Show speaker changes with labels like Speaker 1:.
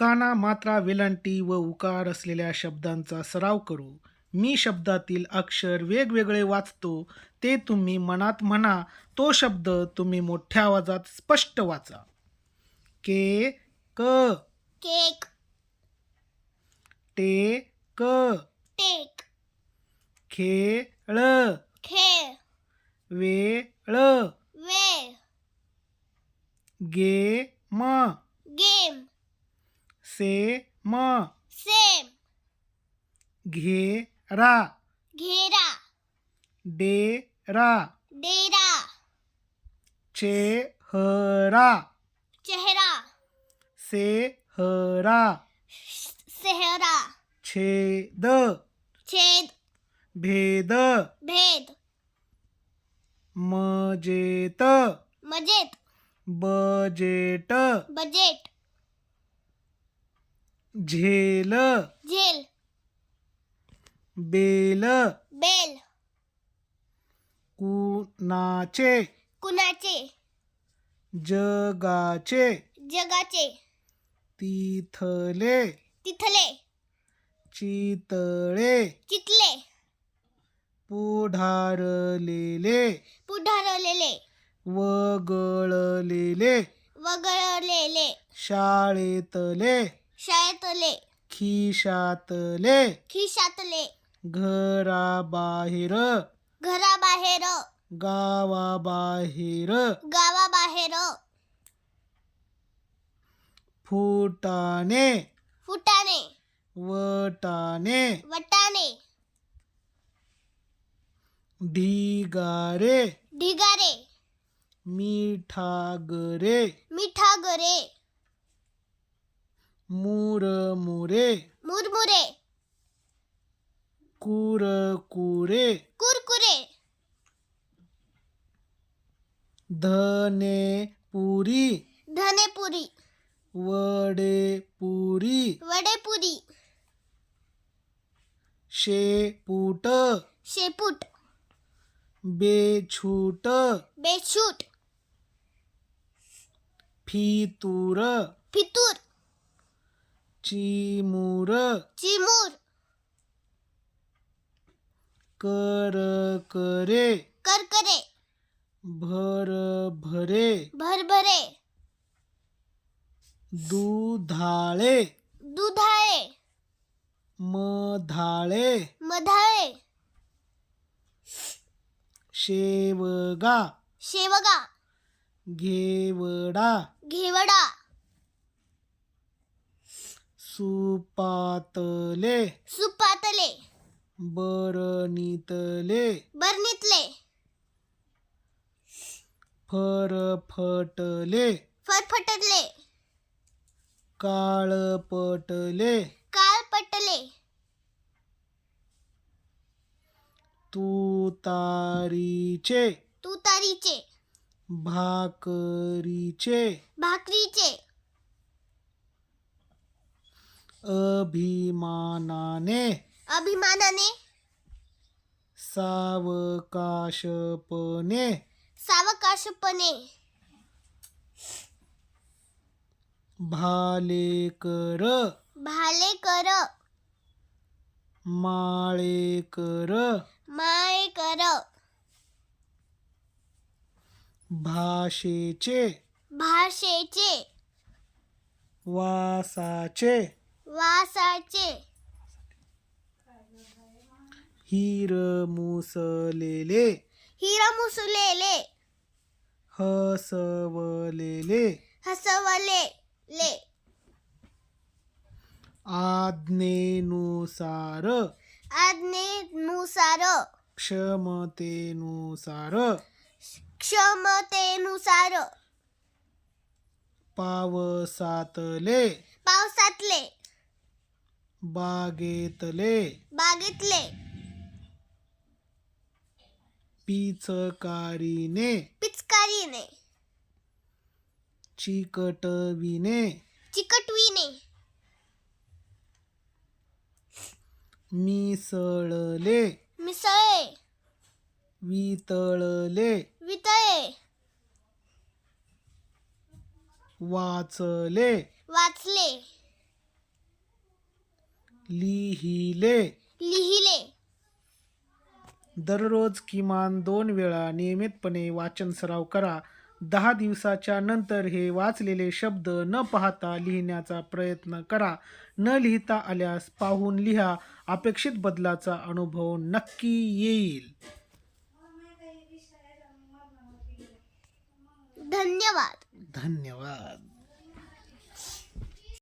Speaker 1: काना मात्रा वेलांटी व उकार असलेल्या शब्दांचा सराव करू. मी शब्दातील अक्षर वेगवेगळे वाचतो. ते तुम्ही मनात म्हणा. तो शब्द तुम्ही मोठ्या आवाजात स्पष्ट वाचा. के क.
Speaker 2: केक.
Speaker 1: टे क.
Speaker 2: टेक.
Speaker 1: खेळ.
Speaker 2: खेळ.
Speaker 1: वेळ.
Speaker 2: वेळ.
Speaker 1: गे म
Speaker 2: गेम.
Speaker 1: से म।
Speaker 2: सेम
Speaker 1: घेरा।
Speaker 2: घेरा।
Speaker 1: डेरा।
Speaker 2: डेरा।
Speaker 1: चेहरा।
Speaker 2: चेहरा।
Speaker 1: सेहरा।
Speaker 2: सेहरा।
Speaker 1: छेद।
Speaker 2: छेद।
Speaker 1: भेद।
Speaker 2: भेद।
Speaker 1: मजेत।
Speaker 2: मजेत।
Speaker 1: बजेट।
Speaker 2: बजेट।
Speaker 1: झेल.
Speaker 2: झेल.
Speaker 1: बेल.
Speaker 2: बेल.
Speaker 1: कुणाचे?
Speaker 2: कुणाचे?
Speaker 1: जगाचे.
Speaker 2: जगाचे.
Speaker 1: तिथले.
Speaker 2: तिथले.
Speaker 1: चितळे.
Speaker 2: चितले.
Speaker 1: पुढारलेले.
Speaker 2: पुढारलेले.
Speaker 1: वगळलेले.
Speaker 2: वगळलेले.
Speaker 1: शाळेतले.
Speaker 2: शाळेतले
Speaker 1: खिशातले.
Speaker 2: खिशातले.
Speaker 1: घराबाहेर.
Speaker 2: घराबाहेर.
Speaker 1: गावाबाहेर.
Speaker 2: गावाबाहेर.
Speaker 1: फुटाने
Speaker 2: फुटाणे.
Speaker 1: वटाने
Speaker 2: वटाणे.
Speaker 1: ढिगारे.
Speaker 2: ढिगारे.
Speaker 1: मिठागरे.
Speaker 2: मिठागरे.
Speaker 1: मुरमुरे.
Speaker 2: मुरमुरे.
Speaker 1: कुरकुरे.
Speaker 2: कुरकुरे.
Speaker 1: धनेपुरी
Speaker 2: धनेपुरी
Speaker 1: वडेपुरी
Speaker 2: वडेपुरी
Speaker 1: शेपूट.
Speaker 2: शेपूट.
Speaker 1: बेछूट.
Speaker 2: बेशूट
Speaker 1: फितूर.
Speaker 2: फितूर.
Speaker 1: चिमूर
Speaker 2: चिमूर.
Speaker 1: करकरे.
Speaker 2: करकरे
Speaker 1: भरभरे
Speaker 2: भरभरे.
Speaker 1: दुधाळे
Speaker 2: दुधाळे.
Speaker 1: मधाळे
Speaker 2: मधाळे.
Speaker 1: शेवगा
Speaker 2: शेवगा.
Speaker 1: घेवडा
Speaker 2: घेवडा.
Speaker 1: सुपातले.
Speaker 2: सुपातले.
Speaker 1: बरणीतले.
Speaker 2: बरणीतले.
Speaker 1: फरफटले.
Speaker 2: फरफटले.
Speaker 1: काळपटले.
Speaker 2: काळपटले.
Speaker 1: तुतारीचे.
Speaker 2: तुतारीचे.
Speaker 1: भाकरीचे.
Speaker 2: भाकरीचे.
Speaker 1: अभिमानाने.
Speaker 2: अभिमानाने.
Speaker 1: सावकाशपणे.
Speaker 2: सावकाशपणे.
Speaker 1: भालेकर.
Speaker 2: भालेकर.
Speaker 1: माळेकर.
Speaker 2: मायेकर
Speaker 1: भाषेचे.
Speaker 2: भाषेचे.
Speaker 1: वासाचे.
Speaker 2: वासाचे.
Speaker 1: हिरमुसलेले
Speaker 2: हिरमुसलेले
Speaker 1: हसवलेले.
Speaker 2: हसवलेले.
Speaker 1: आज्ञेनुसार.
Speaker 2: आज्ञेनुसार.
Speaker 1: क्षमतेनुसार.
Speaker 2: क्षमतेनुसार.
Speaker 1: पावसातले.
Speaker 2: पावसातले
Speaker 1: बागेतले.
Speaker 2: बागेतले.
Speaker 1: पिचकारीने.
Speaker 2: पिचकारीने.
Speaker 1: चिकटविने.
Speaker 2: चिकटवीने.
Speaker 1: मिसळले.
Speaker 2: मिसळे.
Speaker 1: वितळले.
Speaker 2: वितळे.
Speaker 1: वाचले.
Speaker 2: वाचले.
Speaker 1: लिहिले.
Speaker 2: लिहिले.
Speaker 1: दररोज किमान दोन वेळा नियमितपणे वाचन सराव करा. दहा दिवसाच्या नंतर हे वाचलेले शब्द न पाहता लिहिण्याचा प्रयत्न करा. न लिहिता आल्यास पाहून लिहा. अपेक्षित बदलाचा अनुभव नक्की येईल.
Speaker 2: धन्यवाद.
Speaker 1: धन्यवाद.